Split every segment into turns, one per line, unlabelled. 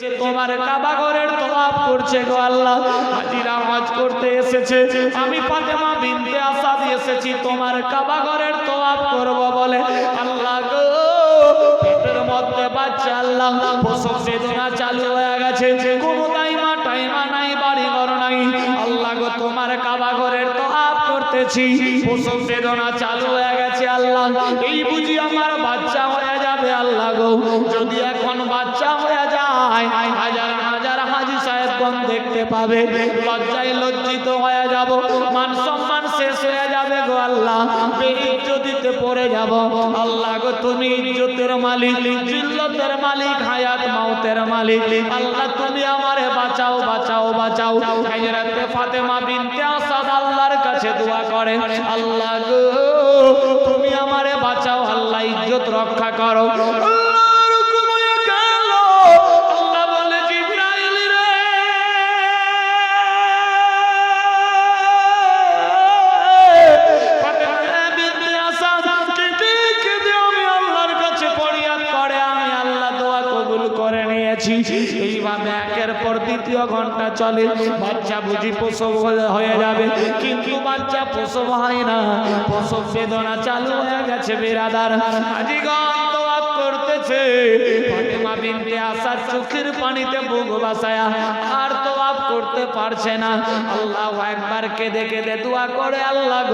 এসেছে তোমার কাবা ঘরের তওয়াফ করছে গো আল্লাহ। হাজিরা হজ করতে এসেছে। আমি ফাতেমা বিনতে আসাদ এসেছি, তোমার কাবা ঘরের তওয়াফ করব বলে। আল্লাহ গো, পেটের মধ্যে বাচ্চা আল্লাহ, প্রসব বেদনা চালু হয়ে গেছে। কোনো টাইমা টাইমা নাই বাড়ি ঘর নাই। আল্লাহ গো, তোমার কাবা ঘরের তওয়াফ করতেছি, প্রসব বেদনা চালু হয়ে গেছে আল্লাহ। এই বুঝি আমার বাচ্চা হয়ে যাবে আল্লাহ গো। যদি এখন বাচ্চা হয়ে যায় হাজার হাজার হাজি সাহেবগণ দেখতে পাবে। লজ্জায় লজ্জিত হয়ে যাব। মান সম্মান শেষ হয়ে যাবে গো আল্লাহ। বেইজ্জতিতে পড়ে যাব। আল্লাহ গো, তুমি ইজ্জতের মালিক। জিল্লতের মালিক, হায়াত মাউতের মালিক। আল্লাহ, তুমি আমারে বাঁচাও বাঁচাও বাঁচাও। হযরতে ফাতেমা বিনতে আসাদ আল্লাহর কাছে দোয়া করে। আল্লাহ গো, তুমি আমারে বাঁচাও, আল্লাহ ইজ্জত রক্ষা করো। চলে বাচ্চা বুঝি প্রসব হয়ে- যাবে। কিন্তু বাচ্চা প্রসব হয় না। প্রসব বেদনা চালু হয়ে গেছে, বিরাদার। করতেছে। আর তোয়াব করতে পারছে না। আল্লাহ আল্লাহ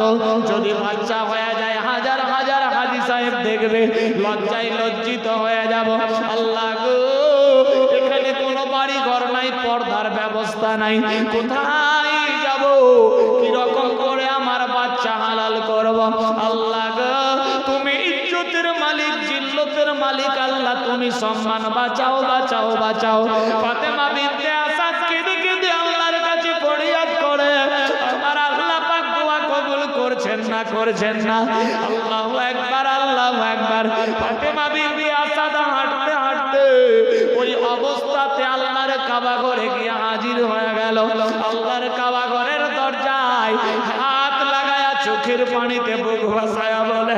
বাচ্চা হয়ে যায়, হাজার হাজার হাজি সাহেব দেখবে, লজ্জায় লজ্জিত হয়ে যাব। আল্লাহ ব্যবস্থা নাই, কোথায় যাব? কি রকম করে আমার বাচ্চা হালাল করব? আল্লাহ তুমি ইজ্জতের মালিক, জিল্লতের মালিক, আল্লাহ তুমি সম্মান, বাঁচাও বাঁচাও বাঁচাও। ফাতেমা বিনতে আসাদ কেঁদে কেঁদে আল্লাহর কাছে ফরিয়াদ করে আমার আল্লাহ পাক দোয়া কবুল করছেন না করছেন না। আল্লাহু একবার আল্লাহু একবার। ফাতেমা গেল। আল্লাহর কাবা ঘরের দরজায় হাত লাগায়া চোখের পানিতে বুক ভাসায়া বলে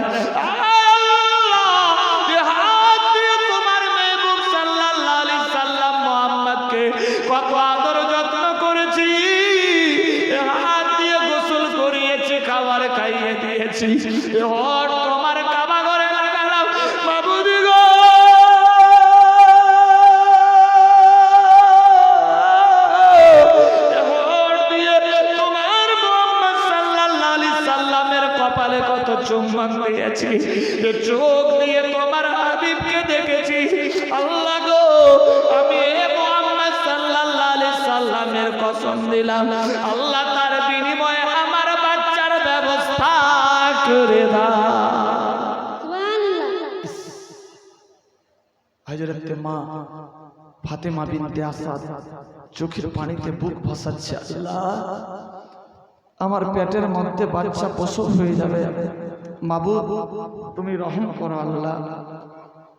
ফাতেমা বিনতে আসাদ, চোখের পানিতে বুক ভাসাচ্ছে, আল্লাহ, আমার পেটের মধ্যে বাচ্চা প্রসব হয়ে যাবে। মাবুদ, তুমি রহম করো, আল্লাহ।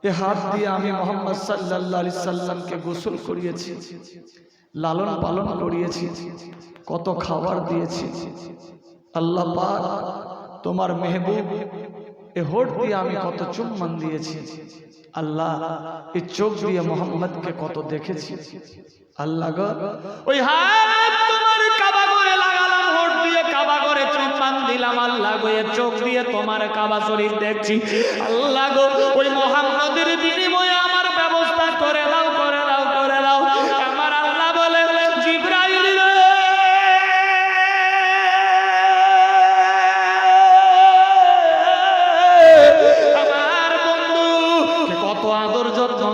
এ হাত দিয়ে আমি মোহাম্মদ সাল্লাল্লাহু আলাইহি সাল্লামকে গোসল করিয়েছি, লালন পালন করিয়েছি, কত খাবার দিয়েছি। আল্লাহ পাক তোমার মেহবুব, এ হোট দিয়ে আমি কত চুম্বন দিয়েছি। আল্লাহ এই চোখ দিয়ে মোহাম্মদকে কত দেখেছি। আল্লাহ ওই হাত তোমার কাবা করে লাগালাম হোট দিয়ে কাবা করে চুম্বন দিলাম। আল্লাহ গো এ চোখ দিয়ে তোমার কাবা শরীর দেখছি। আল্লাহ গো ওই মোহাম্মদের বিনিময়ে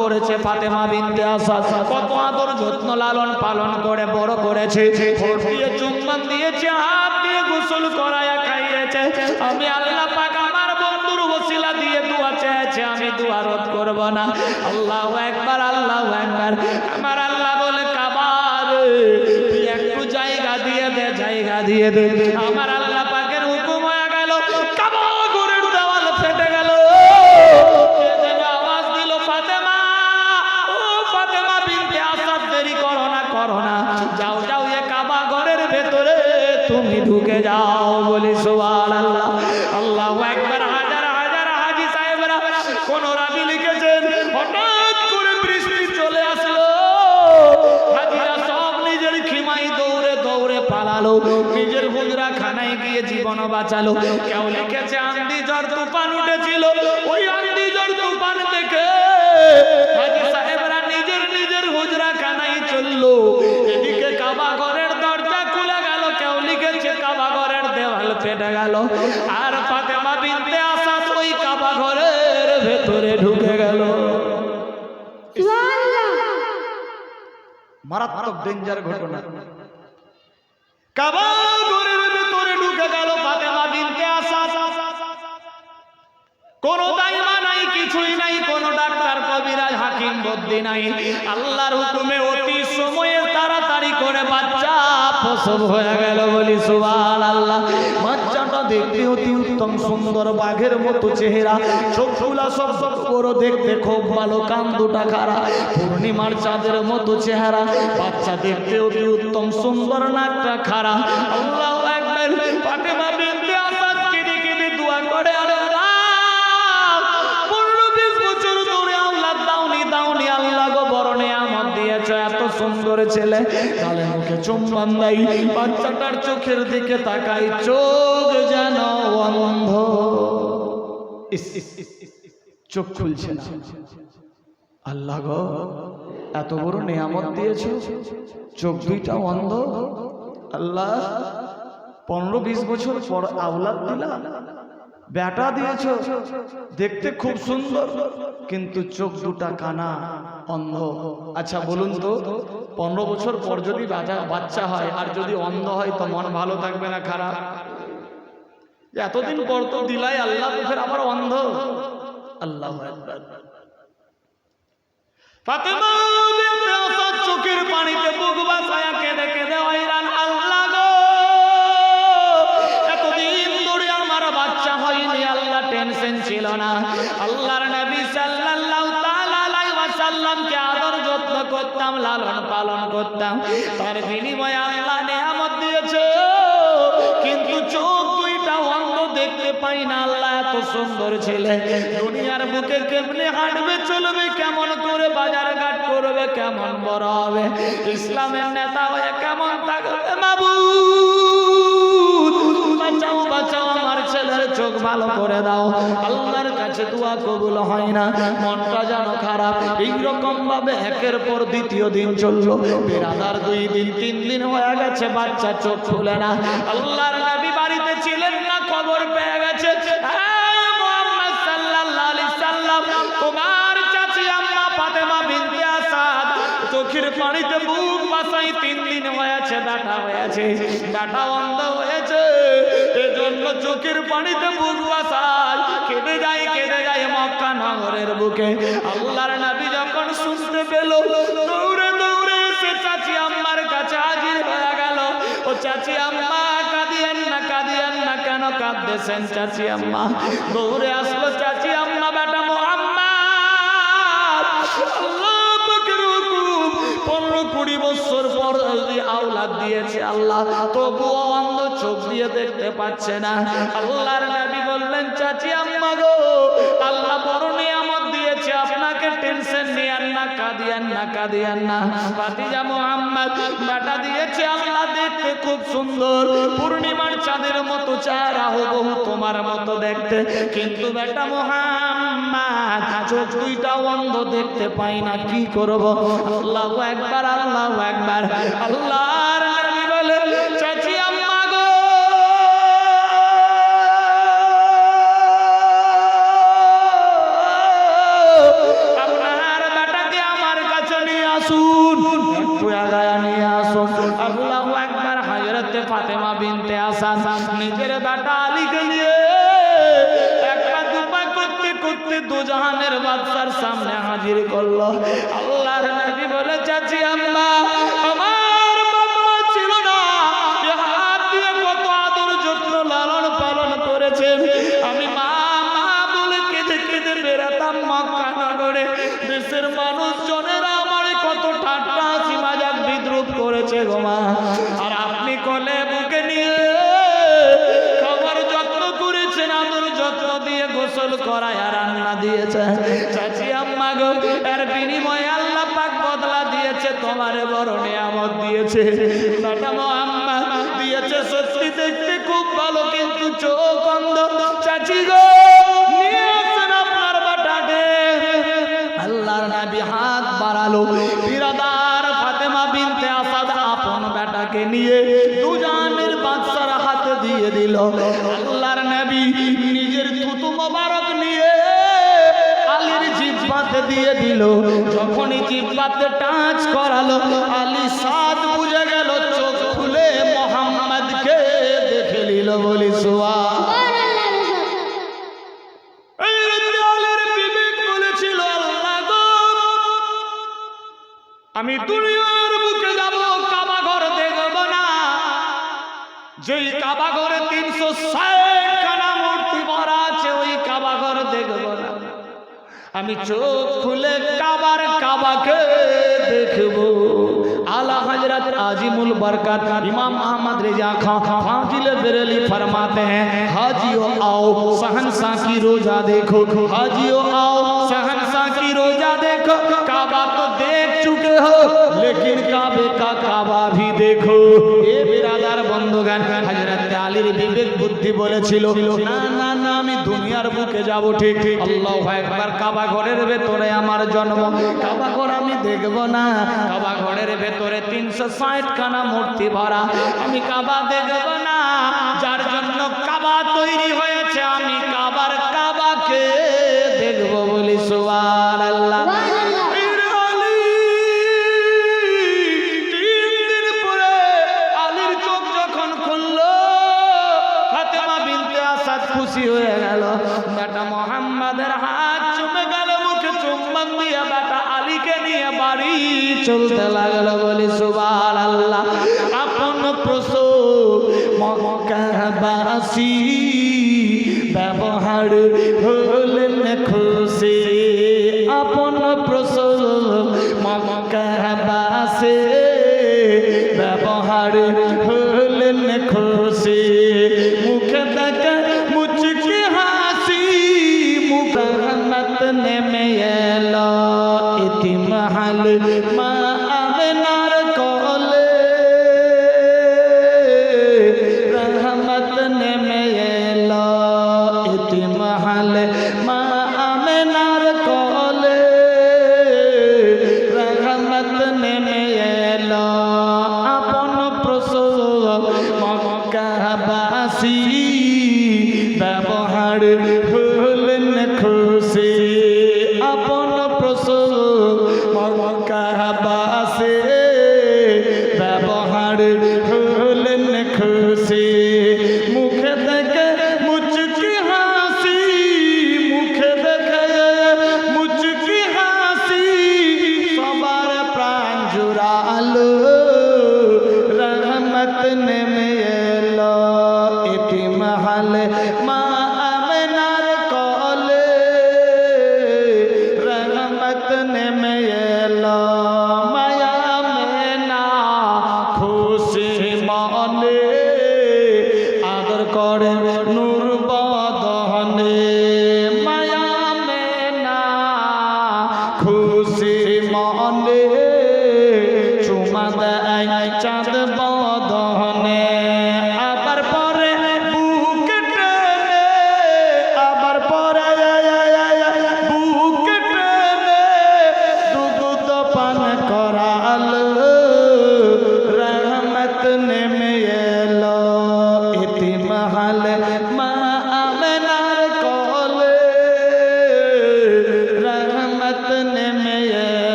করেছে ফাতেমা বিনতে আসাদ। কত আদর যত্ন লালন পালন করে, বড় করেছে। দিয়ে চুম্বন দিয়েছে, হাত দিয়ে গোসল করায়া খাইয়েছে। আমি আল্লাহ পাক আমার বন্ধুর ওসিলা দিয়ে দোয়া চেয়েছে, আমি দোয়া রোধ করব না। আল্লাহ একবার আল্লাহ একবার আমার আল্লাহ বলে, কাবার, তুই একটু জায়গা দিয়ে দে, জায়গা দিয়ে দে। আমার কোন রাবি লিখেছেন, হঠাৎ করে বৃষ্টি চলে আসলো। হাজিরা সব নিজের খিমাই দৌড়ে দৌড়ে পালালো, নিজের হুজরা খানায় গিয়ে জীবন বাঁচালো। কেউ লিখেছে আন্দি জ্বর তুফান উঠেছিল, ওই আন্দি জ্বর তুফান থেকে ঢুকে গেল।
মারাত্মক ডেঞ্জার ঘটনা।
কাবা ঘরের ভেতরে ঢুকে গেল ফাতেমা বিনতে আসাদ। কোন দাইমা নাই কিছুই নাই কোন ডাক্তার কবিরাজ হাকিম বদ্দি নাই। আল্লাহর হুকুমে অতি সময়ে তাড়াতাড়ি করে বাচ্চা প্রসব হয়ে গেল বলি সুবহান আল্লাহ দেখতে অতি উত্তম সুন্দর বাঘের মতো চেহারা। চোখগুলা সব বড় দেখতে খুব ভালো কান দুটা খারা পূর্ণিমার চাঁদের মতো চেহারা, বাচ্চা দেখতে অতি উত্তম সুন্দর, নাকটা খারা আল্লাহ একবার ফাতেমা বিনতে আসাদ কেঁদে কেঁদে দোয়া করে এত সুন্দর ছেলে। চুম্বন দেয় বাচ্চাটার চোখের দিকে তাকাই, চোখ যেন অন্ধ।
চোখ খুলছে আল্লাহ গো, এত বড় নিয়ামত দিয়েছে। চোখ দুইটা অন্ধ। আল্লাহ, পনেরো বিশ বছর পর আওলাদ দিলা। বেটা দিয়েছ, দেখতে খুব সুন্দর, কিন্তু চোখ দুটা কানা অন্ধ। আচ্ছা বলুন তো পনেরো বছর পর যদি বাচ্চা হয় আর যদি অন্ধ হয় তো মন ভালো থাকবে না, খারাপ। এতদিন পর তো দিলাই আল্লাহ ফের আবার অন্ধ। আল্লাহ
চোখের পানিতে বুক বাসায়া কেঁদে কেঁদে হয়রান লালন পালন করতাম। তার বিনিময়ে আল্লাহ নেয়ামত দিয়েছে। কিন্তু চোখ দুইটা অন্ধ দেখতে পাই না। আল্লাহ এত সুন্দর ছেলে। দুনিয়ার বুকে কেমনে হাঁটবে, চলবে, কেমন করে বাজার ঘাট করবে, কেমন বড় হবে? ইসলামের নেতা হয়ে কেমন থাকবে বাবু বাঁচাও বাঁচাও, আমার ছেলের চোখ ভালো করে দাও। আল্লাহর কাছে দোয়া কবুল হয় না। মনটা যেন খারাপ। এইরকম ভাবে একের পর দ্বিতীয় দিন চলল। বেরাদার দুই দিন, তিন দিন হয়ে গেছে, বাচ্চা চোখ খুলে না। আল্লাহর নবী বাড়িতে ছিলেন না, খবর পেয়ে গেছে। এজন্য চোখের পানিতে বুক বাসাই কেঁদে যায় কেঁদে যায় মক্কা নগরের বুকে। আল্লাহর নবী যখন শুনতে পেল, দৌড়ে দৌড়ে এসে চাচি আম্মার কাছে হাজির হয়ে গেল। ও চাচি আম্মা, কাঁদিয়েন না কাঁদিয়েন না কেন কাঁদতেছেন চাচি আম্মা? দৌড়ে আসলো চাচি আম্মা, বেটা মোহাম্মদ। আল্লাহ পনেরো কুড়ি বছর পর আওলাদ দিয়েছে আল্লাহ। তবুও অন্ধ চোখ দিয়ে দেখতে পাচ্ছে না। আল্লাহর নবী বললেন চাচি, আম্মা গো, আল্লাহ বড় নিয়ামত দিয়েছে। আপনাকে টেনশন নিয়েন না, কাঁদিয়েন না কাঁদিয়েন না। ভাতিজা মোহাম্মদ, বেটা দিয়েছে আল্লাহ দেখতে খুব সুন্দর। পূর্ণিমার চাঁদের মতো চেহারা হুবহু তোমার মতো দেখতে। কিন্তু বেটা মোহাম্মদ, চোখ দুইটা অন্ধ দেখতে পাই না, কি করব? আল্লাহ একবার আল্লাহ একবার আল্লাহর করায় রান্না দিয়েছে। চাচি আম্মা গো, এর বিনিময়ে আল্লাহ পাক বদলা দিয়েছে, তোমারে বড় নিয়ামত দিয়েছে। আম্মা দিয়েছে, সত্যি দেখতে খুব ভালো, কিন্তু চোখ দিল যখনই জিব্বাতে টাচ করালো, আলী সাদ বুঝে গেল, চোখ খুলে মোহাম্মদকে দেখে নিল বলি সুয়া আমি দুনিয়ার বুকে যাব কাবা ঘর দেখব না। যেই কাবা ঘরে তিনশো ষাট খানা মূর্তি ভরা আছে, ওই কাবা ঘর দেখব না। আমি চোখ খুলে কাবার কাবাকে দেখব আলা হজরত আজিমুল बरकत इमाम अहमद रजा खां फाजिल बरेली फरमाते हैं हाजियो आओ सहनसा की रोजा देखो हाजियो आओ सहनसा की रोजा देखो काबा तो देख चुके हो लेकिन काबे का काबा भी देखो এ বিরাদার বন্ধুগান হযরত আলীর বিবেক বুদ্ধি বলেছিল না না না আমি দুনিয়ার বুকে যাব ঠিক। আল্লাহ একবার কাবা ঘরের ভেতরে আমার জন্ম। কাবা ঘর আমি দেখব না। কাবা ঘরের ভেতরে তিনশো ষাট খানা মূর্তি ভরা। আমি কাবা দেখব না। যার জন্য কাবা তৈরি হয়েছে, আমি কাবার কাবাকে দেখব বলি সুবহান। খুশি।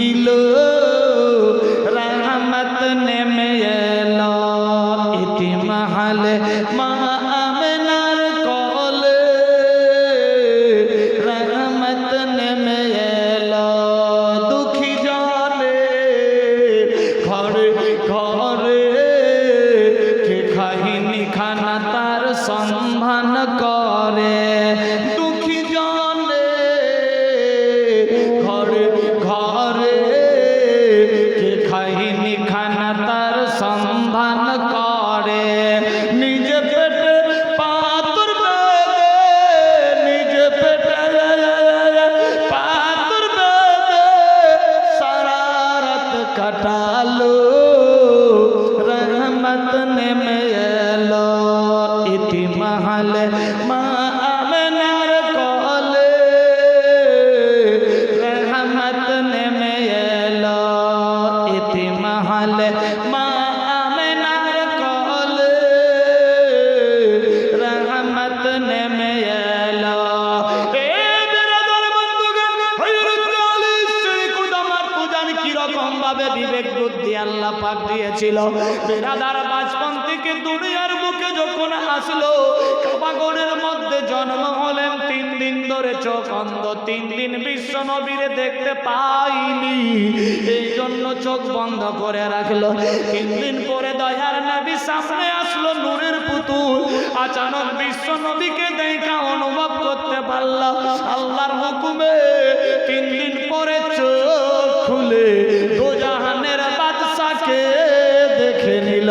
কান্দিল এই জন্য চোখ বন্ধ করে রাখল। তিন দিন পরে দয়ার নবী সামনে আসলো নূরের পুতুল। আচানক বিশ্ব নবীকে দেখা অনুভব করতে পারল, আল্লাহর হুকুমে তিন দিন পরে চোখ খুলে দোজাহানের বাদশাকে দেখে নিল।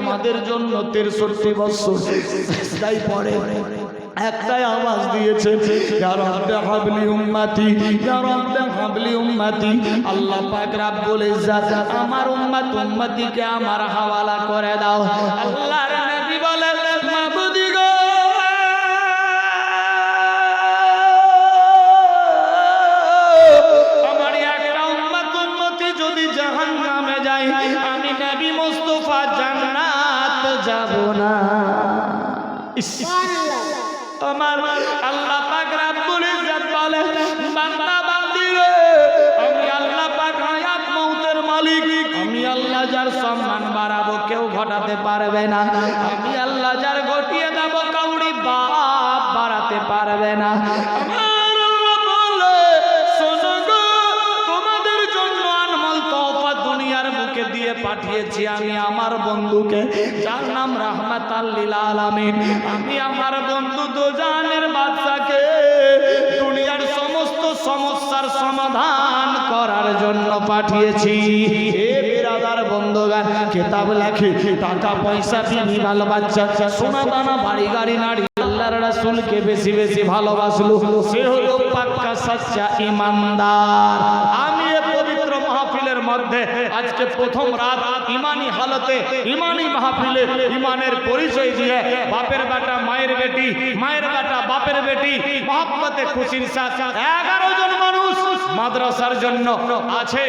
আমাদের জন্য তেরষট্টি বছর। তাই পরে একটাই আওয়াজ দিয়েছে আমার আমার হাওয়ালা করে দাও। যায়, আমি নবী মুস্তাফা যাব না। আমার আল্লাহ পাক রাব্বুল আমি আল্লাহ পাক হায়াত মউতের মালিক। আমি আল্লাহ পারবে না। আমি আল্লাহ যার ঘটিয়ে দেব বুকে দিয়ে পাঠিয়েছি আমি আমার বন্ধুকে। যার আমি আমার বন্ধু বাদশাকে দুনিয়ার সমস্ত সমস্যার সমাধান করার জন্য পাঠিয়েছি। বিরাদার বন্ধুগান পয়সা সোনা দানা বাড়ি গাড়ি বেশি বেশি ভালোবাসলো। সে হলো পাক্কা সচ্চা ইমানদার। আমি মধ্যে আজকে প্রথম রাত ইমানি হালতে, ইমানি মাহফিলে ইমানের পরিচয় দিয়ে বাপের বেটা, মায়ের বেটি, মায়ের বেটা, বাপের বেটি মহাপতে খুশির সাথ এগারো জন মানুষ মাদ্রাসার জন্য আছে।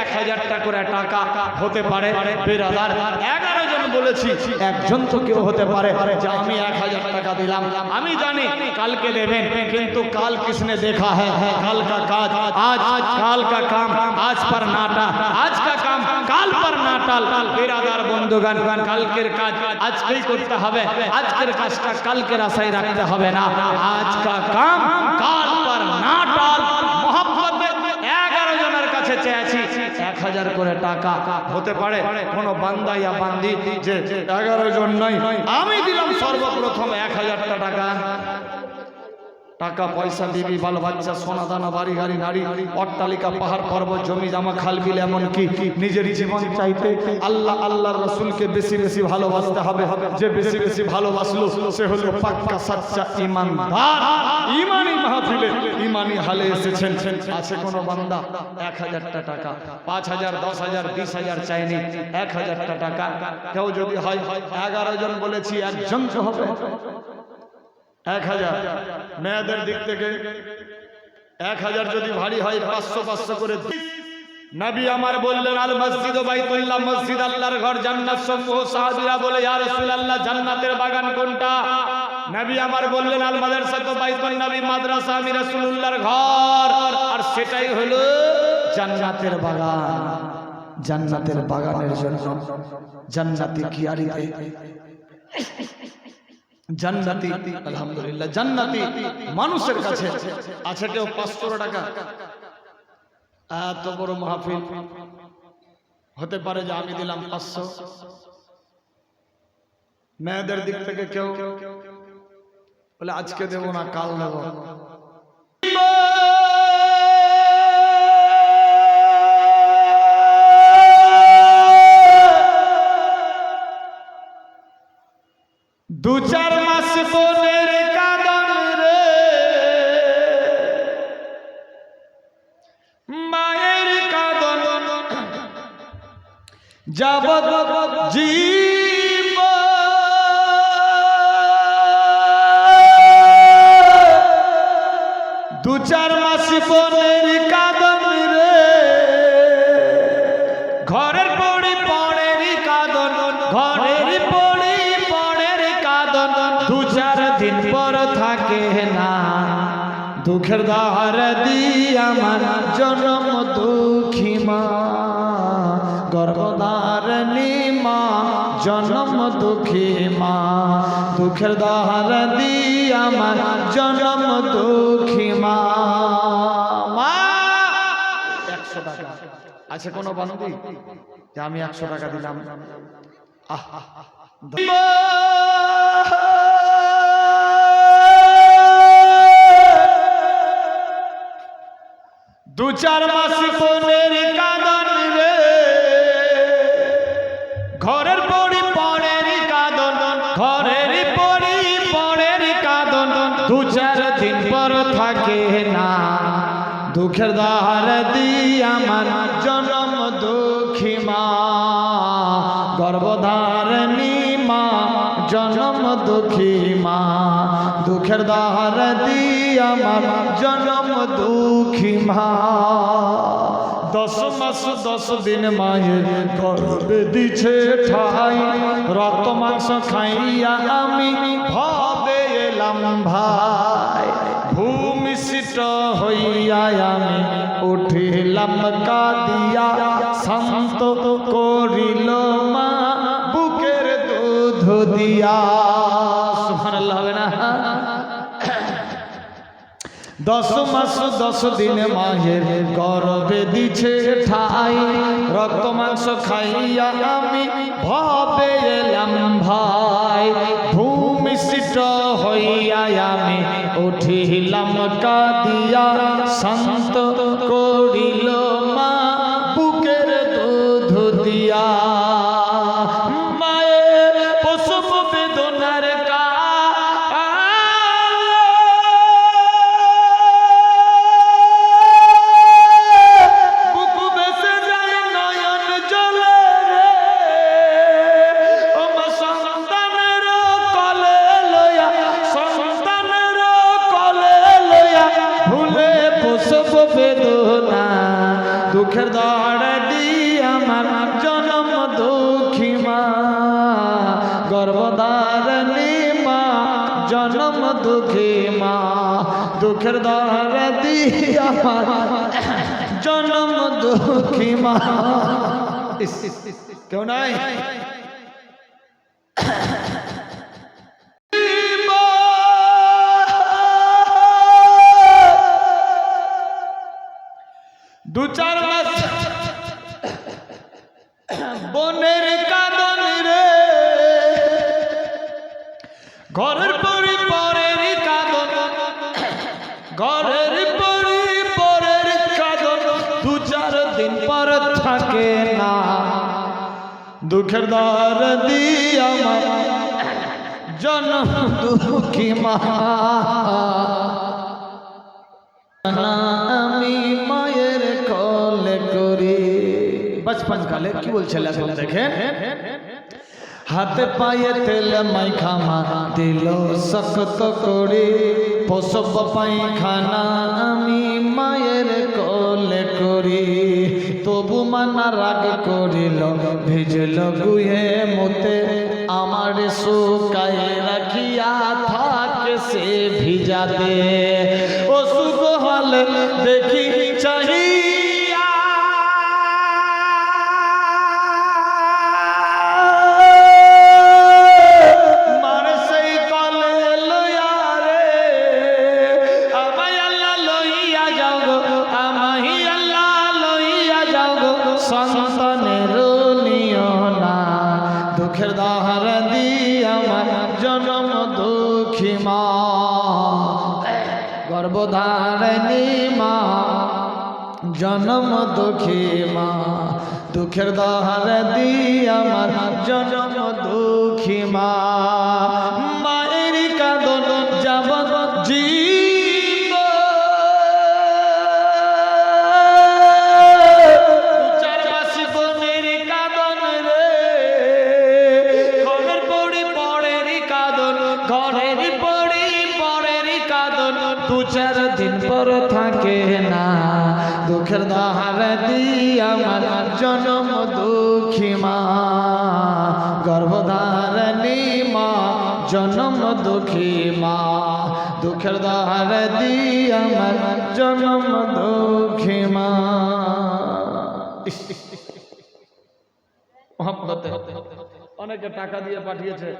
এক হাজারটা করে টাকা হতে পারে। বেরাদার, এগারো জন বলেছি, একজন তো কেউ হতে পারে। যে আমি এক হাজার টাকা দিলাম। আমি জানি কালকে দেবেন, কিন্তু কাল কৃষ্ণে দেখা হ্যাঁ। কাল কাজ, আজ কাল কাম, আজ পর নাটা। আজ কাম কাল পর না টাল বেরাদার বন্ধুগান কালকের কাজ আজকেই করতে হবে। আজকের কাজটা কালকের আশায় রাখতে হবে না। আজ কা কাম কাল পর না টাল কাছে চেয়েছি, এক হাজার করে টাকা। হতে পারে কোন বান্দা বান্দি যে এগারো জন নয়। আমি দিলাম সর্বপ্রথম এক হাজারটা টাকা। টাকা, পয়সা দিবি বাল বাচ্চা, সোনা, দানা, বাড়ি, গাড়ি, নারী, অট্টালিকা, পাহাড়, পর্বত, জমি, জামা, খাল, বিল এমন কি নিজের জীবন চাইতে আল্লাহ, আল্লাহর রসুলকে বেশি বেশি ভালোবাসতে হবে। যে বেশি বেশি ভালোবাসলো, সে হলো পাক্কা, সাচ্চা ইমানদার। ইমানি মাহফিলে ইমানি হালে এসেছেন। আছে কোনো বান্দা এক হাজারটা টাকা, পাঁচ হাজার, দশ হাজার, বিশ হাজার চাইনি এক হাজারটা টাকা। কেউ যদি হয়, এগারো জন বলেছি, একজন হবে। এক হাজার। মেয়েদের দিক থেকে এক হাজার যদি ভারী হয়, পাঁচশো পাঁচশো করে। নবী আমার বললেন, আল মসজিদ ও বাইতুল্লাহ, মসজিদ আল্লাহর ঘর, জান্নাত সমূহ সাহাবীরা বলে, ইয়া রাসূলুল্লাহ, জান্নাতের বাগান কোনটা? নবী আমার বললেন, আল মাদ্রাসা তো বাইতুল নবী, মাদ্রাসা আমি রাসূলুল্লাহর ঘর। আর সেটাই হলো জান্নাতের বাগান। জান্নাতের বাগানের জন্য জান্নাতি কিয়ারিতে জান্নাতি, আলহামদুলিল্লাহ, জান্নাতি মানুষের কাছে আছে কেউ পাঁচশো টাকা। এত বড় মাহফিল। হতে পারে যে আমি দিলাম পাঁচশো। মেয়েদের দিক থেকে কেউ বলে, আজকে দেবো না, কাল দেবো। দু চার মাস বোনের কাদন রে। মায়ের কাদন। যাব জীব। দু চার মাস বোনের দি আমার জনম দুঃখী মা। গর্ভধারণী মা জনম দুঃখী মা। দুঃখের দাহার আমার জনম দুঃখী মা। একশো আছে কোনো বান্ধবী? যে আমি একশো টাকা দিলাম। আহ, দু চার মাস বোনের কাদন রে। ঘরের পড়ি পড়ের কাদন, ঘরের পড়ি পড়ের কাদন। দু চার দিন পর থাকে না, দুঃখের দাহার দি আমার জনম দুঃখী মা। গর্ভধারণী মা, জনম দুঃখী মা। দুঃখের দাহার দি আমার জনম দুঃখী মা দশ মাস, দশ দিন মায়ের গর্বে দিছে ঠাই। রক্ত মাংস খাইয়া আমি ভাবে এলাম ভাই। ভূমিষ্ঠ হইয়া আমি উঠিলাম কাদিয়া। শান্ত করিল মা, বুকের দুধ দিয়া। দশ মাস, দশ দিন মাহের গরবে দিছে ঠাই। রক্ত মাংস খাইয়া আমি ভাবে এলাম ভাই। ভূমিষ্ঠ হইয়া আমি উঠিলাম কাদিয়া শান্ত কেউ নাই দুঃখের দর দি আমার জন্ম দুঃখী মা। আমি মায়ের কলে করি। বচপন কালে কি বলছিল এখন দেখেন? হাতে পায়ে তেল মাইখা মা দিল শক্ত করে। প্রসব পায়খানা আমি মায়ের তবু মানা রাগ করিল, ভিজল গুহে মতে আমার শুকায় রাখিয়া থাকে সে ভিজাতে। অসুখ হলে দেখি দুঃখের দাহার দি আমার জনম দুঃখী মা। দুঃখের দাহার দি আমার জনম দুঃখী মা। অনেকে টাকা দিয়ে পাঠিয়েছে।